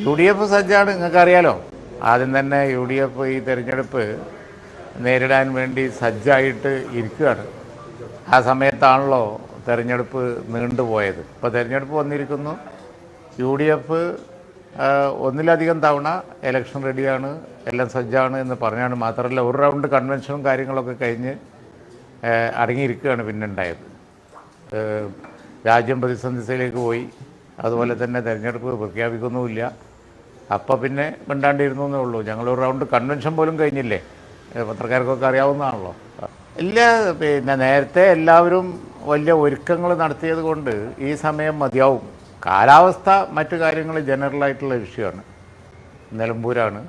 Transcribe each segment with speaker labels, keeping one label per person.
Speaker 1: U D F സജ്ജാണ് നിങ്ങൾക്കറിയാലോ? ആദ്യം തന്നെ യു ഡി എഫ് ഈ തെരഞ്ഞെടുപ്പ് നേരിടാൻ വേണ്ടി സജ്ജായിട്ട് ഇരിക്കുകയാണ്. ആ സമയത്താണല്ലോ തെരഞ്ഞെടുപ്പ് നീണ്ടുപോയത് ഇപ്പോൾ തെരഞ്ഞെടുപ്പ് വന്നിരിക്കുന്നു. യു ഡി എഫ് ഒന്നിലധികം തവണ ഇലക്ഷൻ റെഡിയാണ് എല്ലാം സജ്ജാണ് എന്ന് പറഞ്ഞാണ് മാത്രമല്ല ഒരു റൗണ്ട് കൺവെൻഷനും കാര്യങ്ങളൊക്കെ കഴിഞ്ഞ് അടങ്ങിയിരിക്കുകയാണ് പിന്നെ ഉണ്ടായത് രാജ്യം പ്രതിസന്ധിയിലേക്ക് പോയി. അതുപോലെ തന്നെ തിരഞ്ഞെടുപ്പ് പ്രഖ്യാപിക്കുന്നുമില്ല. അപ്പോൾ പിന്നെ മിണ്ടാണ്ടിരുന്നു എന്നേ ഉള്ളൂ. ഞങ്ങൾ ഒരു റൗണ്ട് കൺവെൻഷൻ പോലും കഴിഞ്ഞില്ലേ? പത്രക്കാർക്കൊക്കെ അറിയാവുന്നതാണല്ലോ. ഇല്ല പിന്നെ നേരത്തെ എല്ലാവരും വലിയ ഒരുക്കങ്ങൾ നടത്തിയത് കൊണ്ട് ഈ സമയം മതിയാവും. കാലാവസ്ഥ മറ്റു കാര്യങ്ങൾ ജനറലായിട്ടുള്ള വിഷയമാണ്. നിലമ്പൂരാണ്.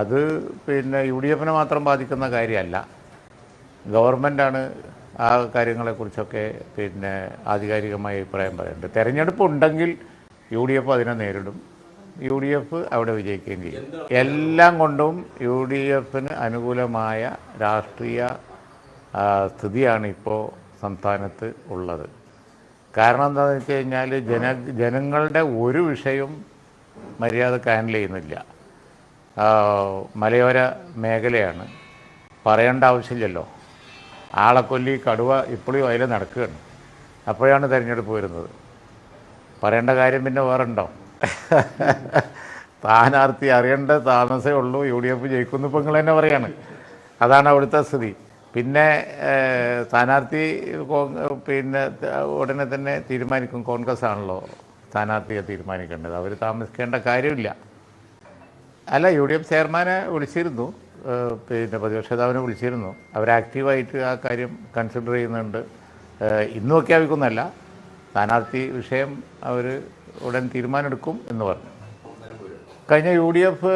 Speaker 1: അത് പിന്നെ യു ഡി എഫിനെ മാത്രം ബാധിക്കുന്ന കാര്യമല്ല. ഗവൺമെന്റാണ് ആ കാര്യങ്ങളെക്കുറിച്ചൊക്കെ പിന്നെ ആധികാരികമായി അഭിപ്രായം പറയുന്നുണ്ട്. തെരഞ്ഞെടുപ്പ് ഉണ്ടെങ്കിൽ യു ഡി എഫ് അതിനെ നേരിടും. യു ഡി എഫ് അവിടെ വിജയിക്കുകയും ചെയ്യും. എല്ലാം കൊണ്ടും യു ഡി എഫിന് അനുകൂലമായ രാഷ്ട്രീയ സ്ഥിതിയാണ് ഇപ്പോൾ സംസ്ഥാനത്ത് ഉള്ളത്. കാരണം എന്താണെന്ന് വെച്ച് കഴിഞ്ഞാൽ ജന ജനങ്ങളുടെ ഒരു വിഷയവും മര്യാദയ്ക്ക് ഹാൻഡിൽ ചെയ്യുന്നില്ല. മലയോര മേഖലയാണ്. പറയേണ്ട ആവശ്യമില്ലല്ലോ. ആളെ കൊല്ലി കടുവ ഇപ്പോഴും അതിൽ നടക്കുകയാണ്. അപ്പോഴാണ് തിരഞ്ഞെടുപ്പ് വരുന്നത്. പറയേണ്ട കാര്യം പിന്നെ വേറെ ഉണ്ടോ സ്ഥാനാർത്ഥി അറിയേണ്ട താമസമേ ഉള്ളൂ. യു ഡി എഫ് ജയിക്കുന്നു ഇപ്പം നിങ്ങൾ തന്നെ പറയാണ്. അതാണ് അവിടുത്തെ സ്ഥിതി. പിന്നെ സ്ഥാനാർത്ഥി പിന്നെ ഉടനെ തന്നെ തീരുമാനിക്കും. കോൺഗ്രസ് ആണല്ലോ സ്ഥാനാർത്ഥിയെ തീരുമാനിക്കേണ്ടത്. അവർ താമസിക്കേണ്ട കാര്യമില്ല. അല്ല യു ഡി എഫ് ചെയർമാനെ വിളിച്ചിരുന്നു. പിന്നെ പ്രതിപക്ഷ നേതാവിനെ വിളിച്ചിരുന്നു. അവർ ആക്റ്റീവായിട്ട് ആ കാര്യം കൺസിഡർ ചെയ്യുന്നുണ്ട്. ഇന്നൊക്കെ ഇന്ന് പ്രഖ്യാപിക്കുന്നല്ല സ്ഥാനാർത്ഥി വിഷയം അവർ ഉടൻ തീരുമാനമെടുക്കും എന്ന് പറഞ്ഞു. കഴിഞ്ഞ യു ഡി എഫ്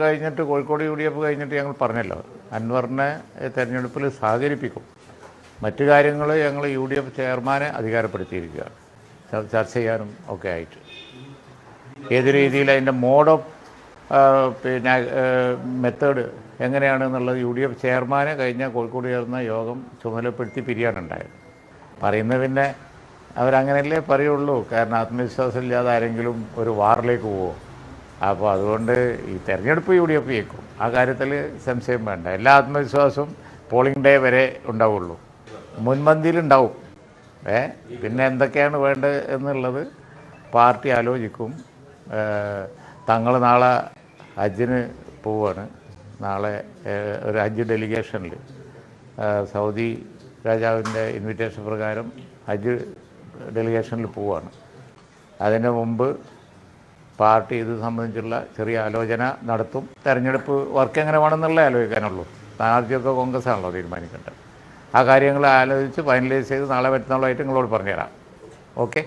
Speaker 1: കഴിഞ്ഞിട്ട് കോഴിക്കോട് യു ഡി എഫ് കഴിഞ്ഞിട്ട് ഞങ്ങൾ പറഞ്ഞല്ലോ അൻവറിനെ തെരഞ്ഞെടുപ്പിൽ സഹകരിപ്പിക്കും. മറ്റു കാര്യങ്ങൾ ഞങ്ങൾ യു ഡി എഫ് ചെയർമാനെ അധികാരപ്പെടുത്തിയിരിക്കുകയാണ്. ചർച്ച ചെയ്യാനും ഒക്കെ ആയിട്ട്. ഏത് രീതിയിൽ അതിന്റെ മോഡ് ഓഫ് പിന്നെ മെത്തേഡ് എങ്ങനെയാണെന്നുള്ളത് യു ഡി എഫ് ചെയർമാനെ കഴിഞ്ഞ കോഴിക്കോട് ചേർന്ന യോഗം ചുമതലപ്പെടുത്തി പിരിയാനുണ്ടായത് പറയുന്നത് പിന്നെ അവരങ്ങനെയല്ലേ പറയുള്ളൂ. കാരണം ആത്മവിശ്വാസം ഇല്ലാതെ ആരെങ്കിലും ഒരു വാറിലേക്ക് പോവോ. അപ്പോൾ അതുകൊണ്ട് ഈ തെരഞ്ഞെടുപ്പ് യു ഡി എഫ് ജയിക്കും. ആ കാര്യത്തിൽ സംശയം വേണ്ട. എല്ലാ ആത്മവിശ്വാസവും പോളിംഗ് ഡേ വരെ ഉണ്ടാവുള്ളൂ. മുൻപന്തിയിലുണ്ടാവും ഏ പിന്നെ എന്തൊക്കെയാണ് വേണ്ടത് എന്നുള്ളത് പാർട്ടി ആലോചിക്കും. തങ്ങൾ നാളെ ഹജ്ജിന് പോവാണ്. നാളെ ഒരു ഹജ്ജ് ഡെലിഗേഷനിൽ. സൗദി രാജാവിന്റെ ഇൻവിറ്റേഷൻ പ്രകാരം ഹജ്ജ് ഡെലിഗേഷനിൽ പോവാണ്. അതിന് മുമ്പ് പാർട്ടി ഇത് സംബന്ധിച്ചുള്ള ചെറിയ ആലോചന നടത്തും. തെരഞ്ഞെടുപ്പ് വർക്ക് എങ്ങനെ വേണമെന്നുള്ള ആലോചിക്കാനുള്ളൂ. സ്ഥാനാർത്ഥിയൊക്കെ കോൺഗ്രസ് ആണല്ലോ തീരുമാനിക്കേണ്ടത്. ആ കാര്യങ്ങൾ ആലോചിച്ച് ഫൈനലൈസ് ചെയ്ത് നാളെ പറ്റുന്നതായിട്ട് നിങ്ങളോട് പറഞ്ഞുതരാം. ഓക്കെ.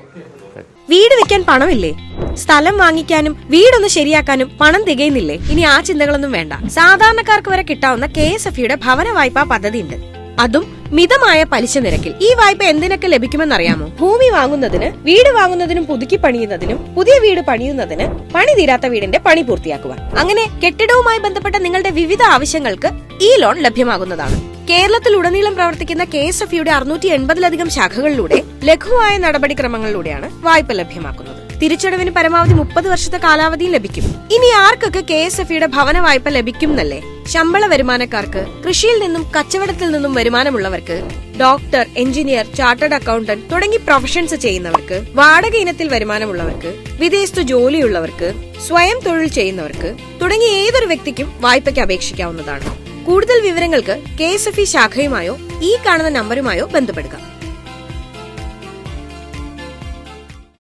Speaker 2: വീട് വെക്കാൻ പണമില്ലേ? സ്ഥലം വാങ്ങിക്കാനും വീടൊന്ന് ശരിയാക്കാനും പണം തികയുന്നില്ലേ? ഇനി ആ ചിന്തകളൊന്നും വേണ്ട. സാധാരണക്കാർക്ക് വരെ കിട്ടാവുന്ന കെ എസ് എഫ് യുടെ ഭവന വായ്പാ പദ്ധതി ഉണ്ട് അതും മിതമായ പലിശ നിരക്കിൽ. ഈ വായ്പ എന്തിനൊക്കെ ലഭിക്കുമെന്നറിയാമോ? ഭൂമി വാങ്ങുന്നതിന് വീട് വാങ്ങുന്നതിനും പുതുക്കി പണിയുന്നതിനും പുതിയ വീട് പണിയുന്നതിന് പണി തീരാത്ത വീടിന്റെ പണി പൂർത്തിയാക്കുവാൻ. അങ്ങനെ കെട്ടിടവുമായി ബന്ധപ്പെട്ട നിങ്ങളുടെ വിവിധ ആവശ്യങ്ങൾക്ക് ഈ ലോൺ ലഭ്യമാകുന്നതാണ്. കേരളത്തിലുടനീളം പ്രവർത്തിക്കുന്ന കെ എസ് എഫ് യുടെ അറുന്നൂറ്റി എൺപതിലധികം ശാഖകളിലൂടെ ലഘുവായ നടപടിക്രമങ്ങളിലൂടെയാണ് വായ്പ ലഭ്യമാക്കുന്നത്. തിരിച്ചടവിന് പരമാവധി മുപ്പത് വർഷത്തെ കാലാവധിയും ലഭിക്കും. ഇനി ആർക്കൊക്കെ കെ എസ് എഫ് യുടെ ഭവന വായ്പ ലഭിക്കും എന്നല്ലേ ശമ്പള വരുമാനക്കാർക്ക് കൃഷിയിൽ നിന്നും കച്ചവടത്തിൽ നിന്നും വരുമാനമുള്ളവർക്ക് ഡോക്ടർ എഞ്ചിനീയർ ചാർട്ടേഡ് അക്കൗണ്ടന്റ് തുടങ്ങി പ്രൊഫഷൻസ് ചെയ്യുന്നവർക്ക് വാടക ഇനത്തിൽ വരുമാനമുള്ളവർക്ക് വിദേശത്ത് ജോലിയുള്ളവർക്ക് സ്വയം തൊഴിൽ ചെയ്യുന്നവർക്ക് തുടങ്ങി ഏതൊരു വ്യക്തിക്കും വായ്പയ്ക്ക് അപേക്ഷിക്കാവുന്നതാണ്. കൂടുതൽ വിവരങ്ങൾക്ക് കെ എസ് എഫ് ഇ ശാഖയുമായോ ഈ കാണുന്ന നമ്പറുമായോ ബന്ധപ്പെടുക.